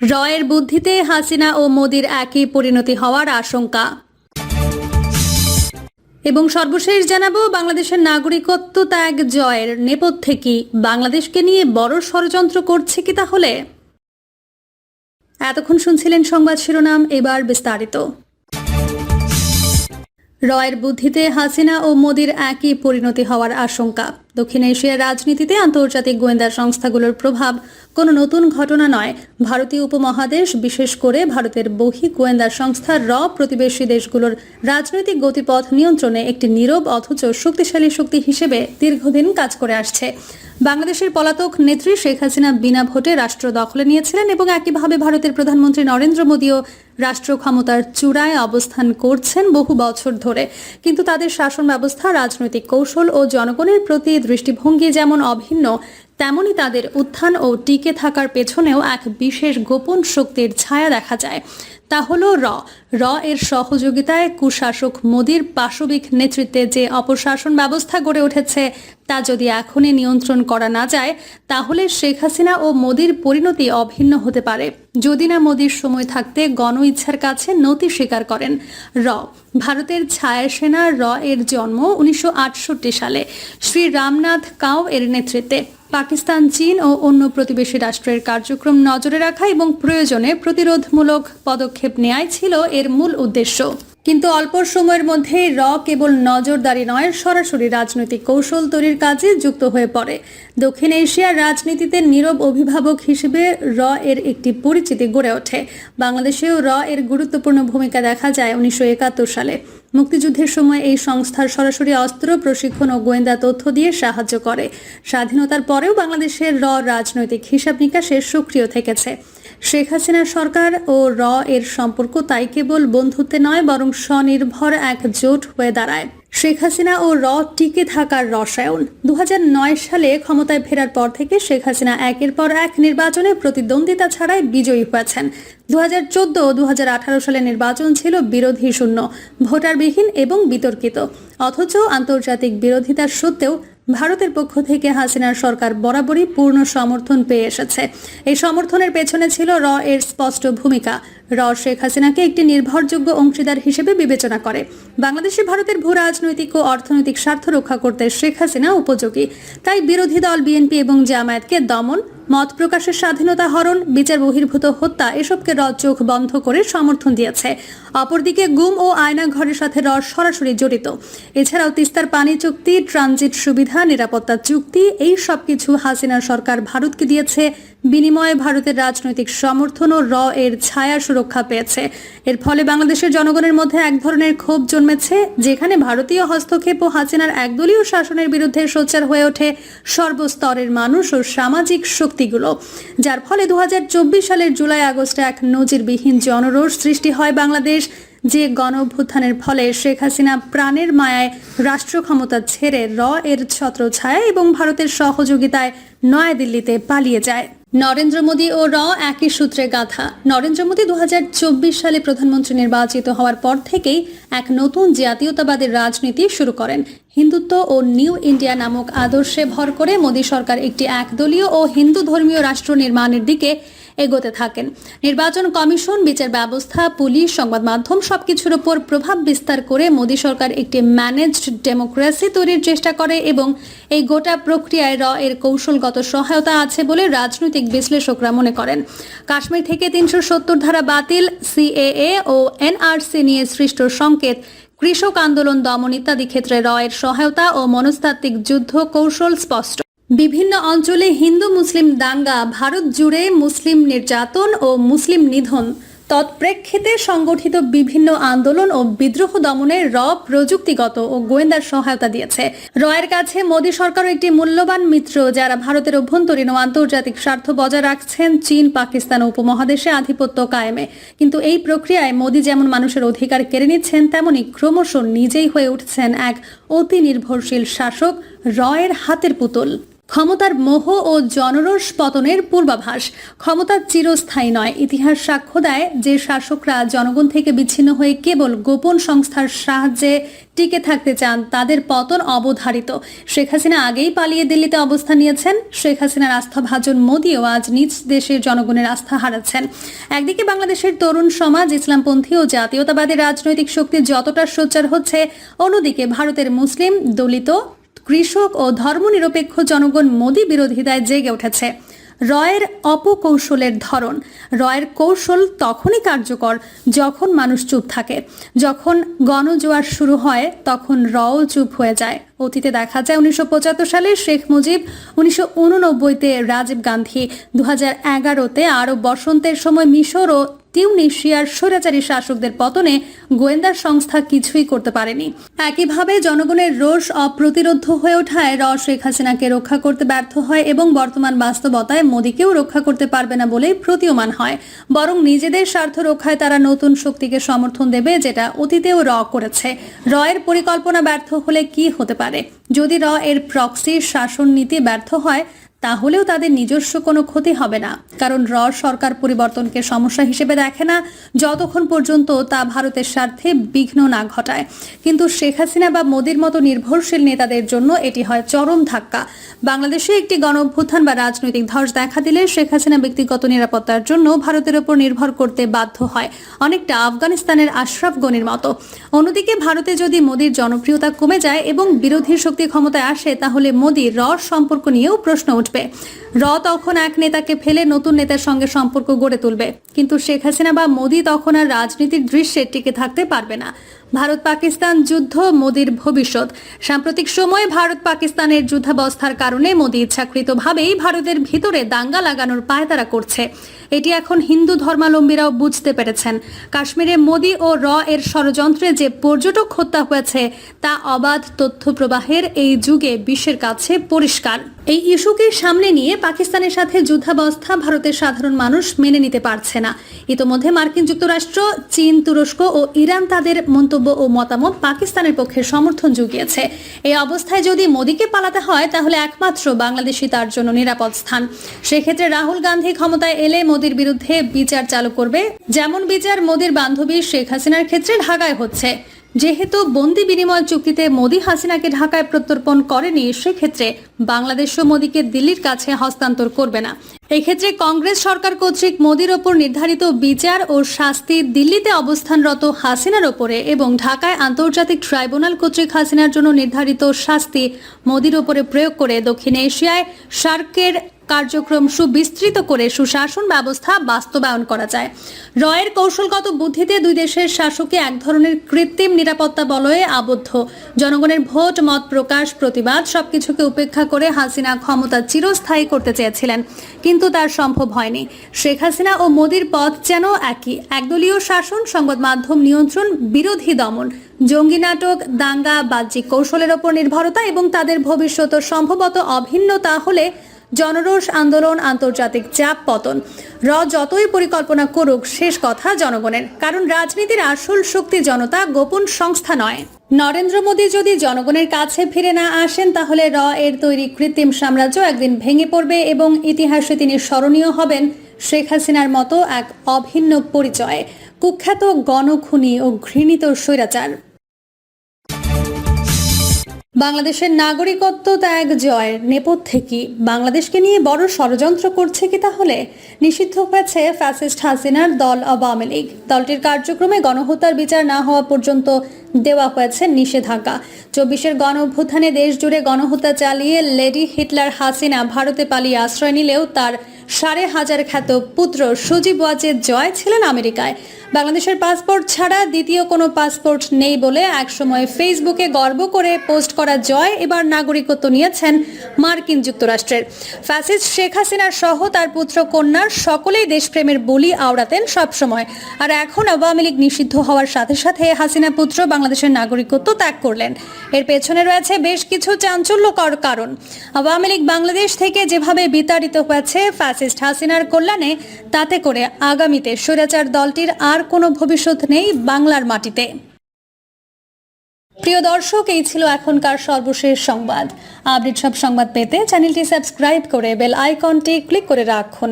রয়ের বুদ্ধিতে হাসিনা ও মোদির একই পরিণতি হওয়ার আশঙ্কা। এবং সর্বশেষ জানাব, বাংলাদেশের নাগরিকত্ব ত্যাগ জয়ের নেপথ্যে কি বাংলাদেশকে নিয়ে বড় ষড়যন্ত্র করছে কি তাহলে? এতক্ষণ শুনছিলেন সংবাদ শিরোনাম, এবার বিস্তারিত। রয়ের বুদ্ধিতে হাসিনা ও মোদির একই পরিণতি হওয়ার আশঙ্কা। দক্ষিণ এশিয়ার রাজনীতিতে আন্তর্জাতিক গোয়েন্দা সংস্থাগুলোর প্রভাব কোনো নতুন ঘটনা নয়। ভারতীয় উপমহাদেশ, বিশেষ করে ভারতের বহি গোয়েন্দা সংস্থা র প্রতিবেশী দেশগুলোর রাজনৈতিক গতিপথ নিয়ন্ত্রণে একটি নীরব অথচ শক্তিশালী শক্তি হিসেবে দীর্ঘদিন কাজ করে আসছে। বাংলাদেশের পলাতক নেত্রী শেখ হাসিনা বিনা ভোটে রাষ্ট্র দখলে নিয়েছিলেন এবং একইভাবে ভারতের প্রধানমন্ত্রী নরেন্দ্র মোদীও রাষ্ট্র ক্ষমতার চূড়ায় অবস্থান করছেন বহু বছর ধরে। কিন্তু তাদের শাসন ব্যবস্থা, রাজনৈতিক কৌশল ও জনগণের প্রতি দৃষ্টিভঙ্গি যেমন অভিন্ন তেমনি তাদের উত্থান ও টিকে থাকার পেছনেও এক বিশেষ গোপন শক্তির ছায়া দেখা যায়। তা হল র। র এর সহযোগিতায় কুশাসক মোদীর পাশবিক নেতৃত্বে যে অপশাসন ব্যবস্থা গড়ে উঠেছে, তা যদি এখনই নিয়ন্ত্রণ করা না যায়, তাহলে শেখ হাসিনা ও মোদীর পরিণতি অভিন্ন হতে পারে। যদি না মোদীর সময় থাকতে গণ ইচ্ছার কাছে নতি স্বীকার করেন। র। ভারতের ছায়া সেনা র এর জন্ম উনিশশো আটষট্টি সালে। শ্রী রামনাথ কাও এর নেতৃত্বে। পাকিস্তান, চীন ও অন্য প্রতিবেশী রাষ্ট্রের কার্যক্রম নজরে রাখা এবং প্রয়োজনে প্রতিরোধমূলক পদক্ষেপ নেয়াই ছিল এর মূল উদ্দেশ্য। কিন্তু অল্প সময়ের মধ্যেই র কেবল নজরদারি নয়, সরাসরি রাজনৈতিক কৌশল তৈরির কাজে যুক্ত হয়ে পড়ে। দক্ষিণ এশিয়ার রাজনীতিতে নীরব অভিভাবক হিসেবে র এর একটি পরিচিতি গড়ে ওঠে। বাংলাদেশেও র এর গুরুত্বপূর্ণ ভূমিকা দেখা যায় উনিশশো একাত্তর সালে। মুক্তিযুদ্ধের সময় এই সংস্থার সরাসরি অস্ত্র, প্রশিক্ষণ ও গোয়েন্দা তথ্য দিয়ে সাহায্য করে। স্বাধীনতার পরেও বাংলাদেশের র রাজনৈতিক হিসাব নিকাশে সক্রিয় থেকেছে। শেখ হাসিনা সরকার ও র এর সম্পর্ক তাই কেবল বন্ধুত্বে নয়, বরং স্বনির্ভর এক জোট হয়ে দাঁড়ায়। শেখ হাসিনা ও র টিকে থাকার রসায়ন। দুহাজার নয় সালে ক্ষমতায় ফেরার পর থেকে শেখ হাসিনা একের পর এক নির্বাচনে প্রতিদ্বন্দ্বিতা ছাড়াই বিজয়ী হয়েছেন। দু হাজার চোদ্দ দু সালে নির্বাচন ছিল বিরোধী শূন্য, ভোটারবিহীন এবং বিতর্কিত। অথচ আন্তর্জাতিক বিরোধিতার সত্ত্বেও ভারতের পক্ষ থেকে হাসিনার সরকার বরাবরই পূর্ণ সমর্থন পেয়ে এসেছে। এই সমর্থনের পেছনে ছিল র এর স্পষ্ট ভূমিকা। র শেখ হাসিনাকে একটি নির্ভরযোগ্য অংশীদার হিসেবে বিবেচনা করে। বাংলাদেশে ভারতের ভূ রাজনৈতিক ও অর্থনৈতিক স্বার্থ রক্ষা করতে শেখ হাসিনা উপযোগী। তাই বিরোধী দল বিএনপি এবং জামায়াতকে দমন, মত প্রকাশের স্বাধীনতা হরণ, বিচার বহির্ভূত হত্যা এসবকে র চোখ বন্ধ করে সমর্থন দিয়েছে। অপরদিকে গুম ও আয়না ঘরের সাথে র সরাসরি জড়িত। এছাড়াও তিস্তার পানি চুক্তি, ট্রানজিট সুবিধা, নিরাপত্তা চুক্তি, এই সব কিছু হাসিনার সরকার ভারতকে দিয়েছে বিনিময়ে ভারতের রাজনৈতিক সমর্থন ও র এর ছায়া সুরক্ষা পেয়েছে। এর ফলে বাংলাদেশের জনগণের মধ্যে এক ধরনের ক্ষোভ জন্মেছে, যেখানে ভারতীয় হস্তক্ষেপ ও হাসিনার একদলীয় শাসনের বিরুদ্ধে সোচ্চার হয়ে ওঠে সর্বস্তরের মানুষ ও সামাজিক শক্তিগুলো। যার ফলে দু হাজার চব্বিশ সালের জুলাই আগস্টে এক নজিরবিহীন জনরোষ সৃষ্টি হয় বাংলাদেশ, যে গণ অভ্যুত্থানের ফলে শেখ হাসিনা প্রাণের মায়ায় রাষ্ট্র ক্ষমতা ছেড়ে র এর ছত্রছায়া এবং ভারতের সহযোগিতায় নয়াদিল্লিতে পালিয়ে যায়। নরেন্দ্র মোদী ও র একই সূত্রে গাথা নরেন্দ্র মোদী দু হাজার চব্বিশ সালে প্রধানমন্ত্রী নির্বাচিত হওয়ার পর থেকেই এক নতুন জাতীয়তাবাদের রাজনীতি শুরু করেন। হিন্দুত্ব ও নিউ ইন্ডিয়া নামক আদর্শে ভর করে মোদী সরকার একটি একদলীয় ও হিন্দু ধর্মীয় রাষ্ট্র নির্মাণের দিকে এগোতে থাকেন। নির্বাচন কমিশন, বিচার ব্যবস্থা, পুলিশ, সংবাদ মাধ্যম সবকিছুর উপর প্রভাব বিস্তার করে মোদী সরকার একটি ম্যানেজড ডেমোক্রেসি তৈরির চেষ্টা করে এবং এই গোটা প্রক্রিয়ায় র এর কৌশলগত সহায়তা আছে বলে রাজনৈতিক বিশ্লেষকরা মনে করেন। কাশ্মীর থেকে তিনশো সত্তর ধারা বাতিল, সিএএ ও এনআরসি নিয়ে সৃষ্ট সংকেত, কৃষক আন্দোলন দমন ইত্যাদি ক্ষেত্রে র এর সহায়তা ও মনস্তাত্ত্বিক যুদ্ধ কৌশল স্পষ্ট। বিভিন্ন অঞ্চলে হিন্দু, মুসলিম দাঙ্গা, ভারত জুড়ে মুসলিম নির্যাতন ও মুসলিম নিধন। তৎপ্রেক্ষিতে সংগঠিত বিভিন্ন আন্দোলন ও বিদ্রোহ দমনে র প্রযুক্তিগত ও গোয়েন্দার সহায়তা দিয়েছে। রয়ের কাছে মোদী সরকারও একটি মূল্যবান মিত্র, যারা ভারতের অভ্যন্তরীণ ও আন্তর্জাতিক স্বার্থ বজায় রাখছেন। চীন, পাকিস্তান উপমহাদেশে আধিপত্য কায়েমে। কিন্তু এই প্রক্রিয়ায় মোদী যেমন মানুষের অধিকার কেড়ে নিচ্ছেন, তেমনি ক্রমশ নিজেই হয়ে উঠছেন এক অতি নির্ভরশীল শাসক রয়ের হাতের পুতুল। ক্ষমতার মোহ ও জনরোষ পতনের পূর্বাভাস। ক্ষমতা চিরস্থায়ী নয়, ইতিহাস সাক্ষ্য দেয় যে শাসকরা জনগণ থেকে বিচ্ছিন্ন হয়ে কেবল গোপন সংস্থার সাহায্যে টিকে থাকতে চান, তাদের পতন অবধারিত। শেখ হাসিনা আগেই পালিয়ে দিল্লিতে অবস্থান নিয়েছেন। শেখ হাসিনার আস্থাভাজন মোদীও আজ নিজ দেশের জনগণের আস্থা হারাচ্ছেন। একদিকে বাংলাদেশের তরুণ সমাজ, ইসলামপন্থী ও জাতীয়তাবাদী রাজনৈতিক শক্তি যতটা সোচ্চার হচ্ছে, অন্যদিকে ভারতের মুসলিম, দলিত কৃষক ও ধর্মনিরপেক্ষ জনগণ মোদী বিরোধিতায় জেগে উঠেছে। রয়ের অপকৌশলের ধরন। রয়ের কৌশল তখনই কার্যকর যখন মানুষ চুপ থাকে। যখন গণজোয়ার শুরু হয়, তখন রও চুপ হয়ে যায়। অতীতে দেখা যায় উনিশশো পঁচাত্তর সালে শেখ মুজিব, উনিশশো উননব্বইতে রাজীব গান্ধী দু হাজার এগারোতে আরব বসন্তের সময় মিশর ও টিউনিশিয়ার স্বৈরাচারী শাসকদের পতনে গোয়েন্দা সংস্থা কিছুই করতে পারেনি। একইভাবে জনগণের রোষ অপ্রতিরোধ হয়ে ওঠায় র শেখ হাসিনাকে রক্ষা করতে ব্যর্থ হয় এবং বর্তমান বাস্তবতায় মোদীকেও রক্ষা করতে পারবে না বলেই প্রতীয়মান হয়। বরং নিজেদের স্বার্থ রক্ষায় তারা নতুন শক্তিকে সমর্থন দেবে যেটা অতীতেও র করেছে। র এর পরিকল্পনা ব্যর্থ হলে কি হতে পারে? যদি র এর প্রক্সি শাসন নীতি ব্যর্থ হয় তাহলেও তাদের নিজস্ব কোনো ক্ষতি হবে না। কারণ র সরকার পরিবর্তনকে সমস্যা হিসেবে দেখে না, যতক্ষণ পর্যন্ত তা ভারতের স্বার্থে বিঘ্ন না ঘটায়। কিন্তু শেখ হাসিনা বা মোদীর মতো নির্ভরশীল নেতাদের জন্য এটি হয় চরম ধাক্কা। বাংলাদেশে একটি গণ অভ্যুত্থান বা রাজনৈতিক ধস দেখা দিলে শেখ হাসিনা ব্যক্তিগত নিরাপত্তার জন্য ভারতের উপর নির্ভর করতে বাধ্য হয়। অনেকটা আফগানিস্তানের আশরাফ গনির মতো। অন্যদিকে ভারতে যদি মোদীর জনপ্রিয়তা কমে যায় এবং বিরোধী শক্তি ক্ষমতায় আসে, তাহলে মোদী র সম্পর্ক নিয়েও প্রশ্ন উঠবে। র তখন এক নেতাকে ফেলে নতুন নেতার সঙ্গে সম্পর্ক গড়ে তুলবে। কিন্তু শেখ হাসিনা বা মোদি তখন আর রাজনীতির দৃশ্যে টিকে থাকতে পারবে না। ভারত পাকিস্তান যুদ্ধ, মোদীর ভবিষ্যৎ। সাম্প্রতিক সময়ে ভারত পাকিস্তানের যুদ্ধাবস্থার কারণে মোদী ইচ্ছাকৃতভাবেই ভারতের ভিতরে দাঙ্গা লাগানোর পায়তারা করছে। এটি এখন হিন্দু ধর্মাবলম্বীরাও বুঝতে পেরেছেন। কাশ্মীরে মোদী ও র এর ষড়যন্ত্রে যে পর্যটক হত্যা হয়েছে, তা অবাধ তথ্য প্রবাহের এই যুগে বিশ্বের কাছে পরিষ্কার। এই ইস্যুকে সামনে নিয়ে পাকিস্তানের সাথে যুদ্ধাবস্থা ভারতের সাধারণ মানুষ মেনে নিতে পারছে না। ইতোমধ্যে মার্কিন যুক্তরাষ্ট্র, চীন, তুরস্ক ও ইরান তাদের মন্তব্য ও মতামত পাকিস্তানের পক্ষে সমর্থন জুগিয়েছে। এই অবস্থায় যদি মোদীকে পালাতে হয়, তাহলে একমাত্র বাংলাদেশই তার জন্য নিরাপদ স্থান। সেক্ষেত্রে রাহুল গান্ধী ক্ষমতায় এলে মোদীর বিরুদ্ধে বিচার চালু করবে। যেমন বিচার মোদীর বান্ধবী শেখ হাসিনার ক্ষেত্রে ঢাকায় হচ্ছে। যেহেতু বন্দি বিনিময় চুক্তিতে মোদী হাসিনাকে ঢাকায় প্রত্যর্পণ করেনি, সেক্ষেত্রে বাংলাদেশও মোদীকে দিল্লির কাছে হস্তান্তর করবে না। এক্ষেত্রে কংগ্রেস সরকার কর্তৃক মোদীর ওপর নির্ধারিত বিচার ও শাস্তি দিল্লিতে অবস্থানরত হাসিনার ওপরে এবং ঢাকায় আন্তর্জাতিক ট্রাইব্যুনাল কর্তৃক হাসিনার জন্য নির্ধারিত শাস্তি মোদীর ওপরে প্রয়োগ করে দক্ষিণ এশিয়ায় সার্কের কার্যক্রম সুবিস্তৃত করে সুশাসন ব্যবস্থা বাস্তবায়ন করা যায়। রয়ের কৌশলগত বুদ্ধিতে দুই দেশের শাসকে এক ধরনের কৃত্রিম নিরাপত্তা বলয়ে আবদ্ধ। জনগণের ভোট, মত প্রকাশ, প্রতিবাদ সবকিছুকে উপেক্ষা করে হাসিনা ক্ষমতা চিরস্থায়ী করতে চেয়েছিলেন। কিন্তু তার সম্ভব হয়নি। শেখ হাসিনা ও মোদীর পথ যেন একই। একদলীয় শাসন, সংবাদ মাধ্যম নিয়ন্ত্রণ, বিরোধী দমন। জঙ্গি নাটক, দাঙ্গা, বাহ্যিক কৌশলের ওপর নির্ভরতা এবং তাদের ভবিষ্যৎ সম্ভবত অভিন্নতা তাহলে জনরোষ আন্দোলন, আন্তর্জাতিক চাপ, পতন। র যতই পরিকল্পনা করুক, শেষ কথা জনগণের। কারণ রাজনীতির আসল শক্তি জনতা, গোপন সংস্থা নয়। নরেন্দ্র মোদী যদি জনগণের কাছে ফিরে না আসেন, তাহলে র এর তৈরি কৃত্রিম সাম্রাজ্য একদিন ভেঙে পড়বে এবং ইতিহাসে তিনি স্মরণীয় হবেন শেখ হাসিনার মতো এক অভিন্ন পরিচয়। কুখ্যাত গণখুনি ও ঘৃণিত স্বৈরাচার। বাংলাদেশের নাগরিকত্ব ত্যাগ জয়ের নেপথ্যে কি বাংলাদেশকে নিয়ে বড় ষড়যন্ত্র করছে কি তাহলে? নিষিদ্ধ হয়েছে ফ্যাসিস্ট হাসিনার দল আওয়ামী লীগ। দলটির কার্যক্রমে গণহত্যার বিচার না হওয়া পর্যন্ত দেওয়া হয়েছে নিষেধাজ্ঞা। চব্বিশের গণ অভ্যুত্থানে দেশ জুড়ে গণহত্যা চালিয়ে লেডি হিটলার হাসিনা ভারতে পালিয়ে আশ্রয় নিলেও তার সাড়ে হাজার খ্যাত পুত্র সজীব ওয়াজেদ জয় ছিলেন আমেরিকায়। বাংলাদেশের পাসপোর্ট ছাড়া দ্বিতীয় কোনো পাসপোর্ট নেই বলে একসময় ফেসবুকে গর্ব করে পোস্ট করা জয় এবার নাগরিকত্ব নিয়েছেন মার্কিন যুক্তরাষ্ট্রের। ফ্যাসিস্ট শেখ হাসিনার সহ তার পুত্র কন্যার সকলেই দেশপ্রেমের বলি আওড়াতেন সবসময়। আর এখন আওয়ামী লীগ নিষিদ্ধ হওয়ার সাথে সাথে হাসিনা পুত্র বাংলাদেশের নাগরিকত্ব ত্যাগ করলেন। এর পেছনে রয়েছে বেশ কিছু চাঞ্চল্যকর কারণ। আওয়ামী লীগ বাংলাদেশ থেকে যেভাবে বিতাড়িত হয়েছে ফ্যাসিস্ট হাসিনার কল্যাণে তাতে করে আগামীতে স্বৈরাচার দলটির আর কোনো ভবিষ্যৎ নেই বাংলার মাটিতে। প্রিয় দর্শক, এই ছিল এখনকার সর্বশেষ সংবাদ। আপডেট সব সংবাদ পেতে চ্যানেলটি সাবস্ক্রাইব করে বেল আইকনটি ক্লিক করে রাখুন।